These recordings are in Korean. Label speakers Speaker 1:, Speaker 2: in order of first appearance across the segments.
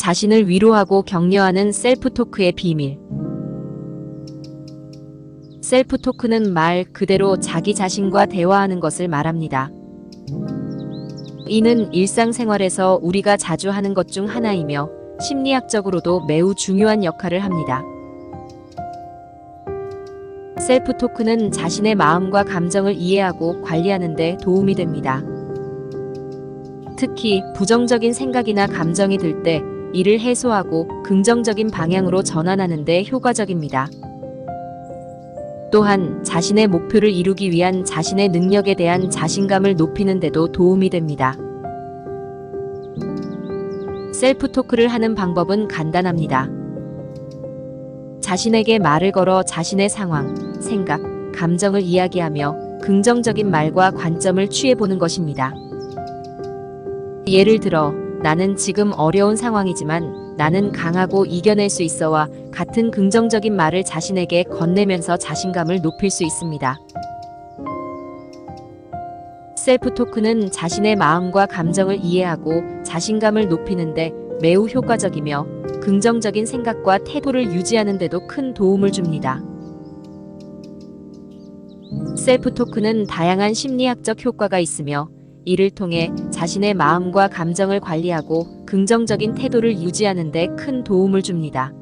Speaker 1: 자신을 위로하고 격려하는 셀프 토크의 비밀. 셀프 토크는 말 그대로 자기 자신과 대화하는 것을 말합니다. 이는 일상생활에서 우리가 자주 하는 것 중 하나이며 심리학적으로도 매우 중요한 역할을 합니다. 셀프 토크는 자신의 마음과 감정을 이해하고 관리하는 데 도움이 됩니다. 특히 부정적인 생각이나 감정이 들 때 이를 해소하고 긍정적인 방향으로 전환하는 데 효과적입니다. 또한 자신의 목표를 이루기 위한 자신의 능력에 대한 자신감을 높이는 데도 도움이 됩니다. 셀프 토크를 하는 방법은 간단합니다. 자신에게 말을 걸어 자신의 상황, 생각, 감정을 이야기하며 긍정적인 말과 관점을 취해보는 것입니다. 예를 들어, 나는 지금 어려운 상황이지만 나는 강하고 이겨낼 수 있어와 같은 긍정적인 말을 자신에게 건네면서 자신감을 높일 수 있습니다. 셀프 토크는 자신의 마음과 감정을 이해하고 자신감을 높이는데 매우 효과적이며 긍정적인 생각과 태도를 유지하는 데도 큰 도움을 줍니다. 셀프 토크는 다양한 심리학적 효과가 있으며 이를 통해 자신의 마음과 감정을 관리하고 긍정적인 태도를 유지하는 데 큰 도움을 줍니다.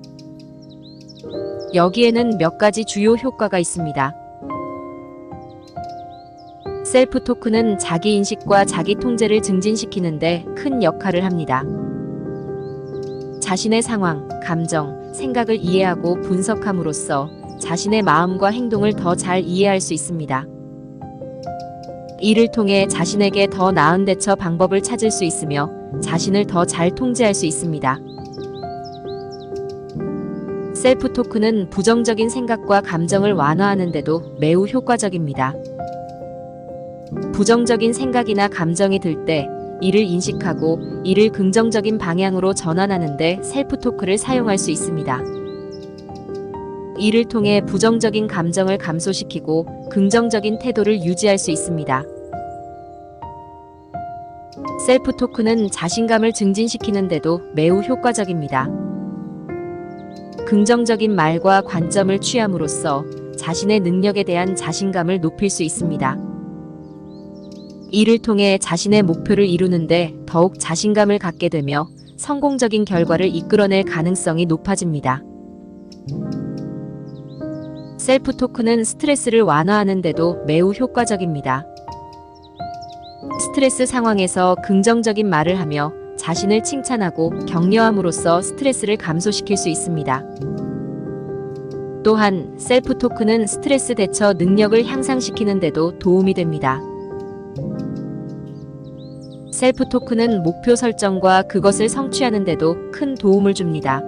Speaker 1: 여기에는 몇 가지 주요 효과가 있습니다. 셀프 토크는 자기 인식과 자기 통제를 증진시키는데 큰 역할을 합니다. 자신의 상황, 감정, 생각을 이해하고 분석함으로써 자신의 마음과 행동을 더 잘 이해할 수 있습니다. 이를 통해 자신에게 더 나은 대처 방법을 찾을 수 있으며 자신을 더 잘 통제할 수 있습니다. 셀프 토크는 부정적인 생각과 감정을 완화하는 데도 매우 효과적입니다. 부정적인 생각이나 감정이 들 때 이를 인식하고 이를 긍정적인 방향으로 전환하는데 셀프 토크를 사용할 수 있습니다. 이를 통해 부정적인 감정을 감소시키고 긍정적인 태도를 유지할 수 있습니다. 셀프 토크는 자신감을 증진시키는데도 매우 효과적입니다. 긍정적인 말과 관점을 취함으로써 자신의 능력에 대한 자신감을 높일 수 있습니다. 이를 통해 자신의 목표를 이루는데 더욱 자신감을 갖게 되며 성공적인 결과를 이끌어낼 가능성이 높아집니다. 셀프 토크는 스트레스를 완화하는 데도 매우 효과적입니다. 스트레스 상황에서 긍정적인 말을 하며 자신을 칭찬하고 격려함으로써 스트레스를 감소시킬 수 있습니다. 또한 셀프 토크는 스트레스 대처 능력을 향상시키는 데도 도움이 됩니다. 셀프 토크는 목표 설정과 그것을 성취하는 데도 큰 도움을 줍니다.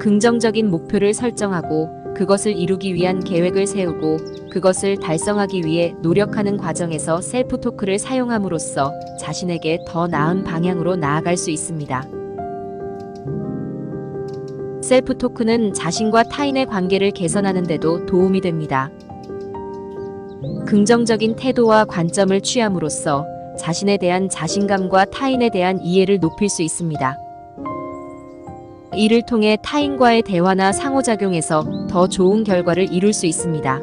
Speaker 1: 긍정적인 목표를 설정하고 그것을 이루기 위한 계획을 세우고 그것을 달성하기 위해 노력하는 과정에서 셀프 토크를 사용함으로써 자신에게 더 나은 방향으로 나아갈 수 있습니다. 셀프 토크는 자신과 타인의 관계를 개선하는 데도 도움이 됩니다. 긍정적인 태도와 관점을 취함으로써 자신에 대한 자신감과 타인에 대한 이해를 높일 수 있습니다. 이를 통해 타인과의 대화나 상호작용에서 더 좋은 결과를 이룰 수 있습니다.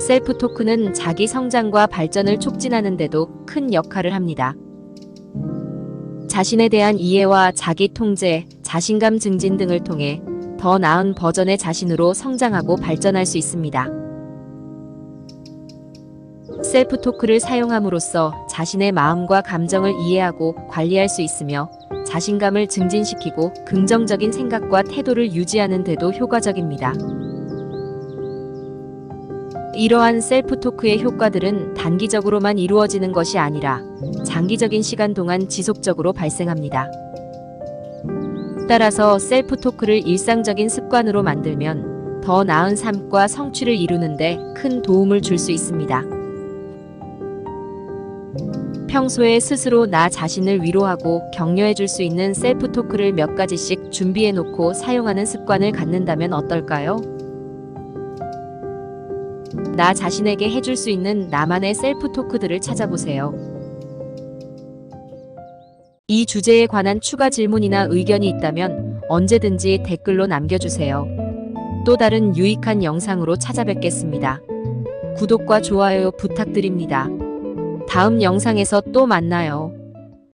Speaker 1: 셀프 토크는 자기 성장과 발전을 촉진하는 데도 큰 역할을 합니다. 자신에 대한 이해와 자기 통제, 자신감 증진 등을 통해 더 나은 버전의 자신으로 성장하고 발전할 수 있습니다. 셀프 토크를 사용함으로써 자신의 마음과 감정을 이해하고 관리할 수 있으며 자신감을 증진시키고 긍정적인 생각과 태도를 유지하는 데도 효과적입니다. 이러한 셀프 토크의 효과들은 단기적으로만 이루어지는 것이 아니라 장기적인 시간 동안 지속적으로 발생합니다. 따라서 셀프 토크를 일상적인 습관으로 만들면 더 나은 삶과 성취를 이루는데 큰 도움을 줄 수 있습니다. 평소에 스스로 나 자신을 위로하고 격려해 줄 수 있는 셀프 토크를 몇 가지씩 준비해 놓고 사용하는 습관을 갖는다면 어떨까요? 나 자신에게 해줄 수 있는 나만의 셀프 토크들을 찾아보세요. 이 주제에 관한 추가 질문이나 의견이 있다면 언제든지 댓글로 남겨주세요. 또 다른 유익한 영상으로 찾아뵙겠습니다. 구독과 좋아요 부탁드립니다. 다음 영상에서 또 만나요.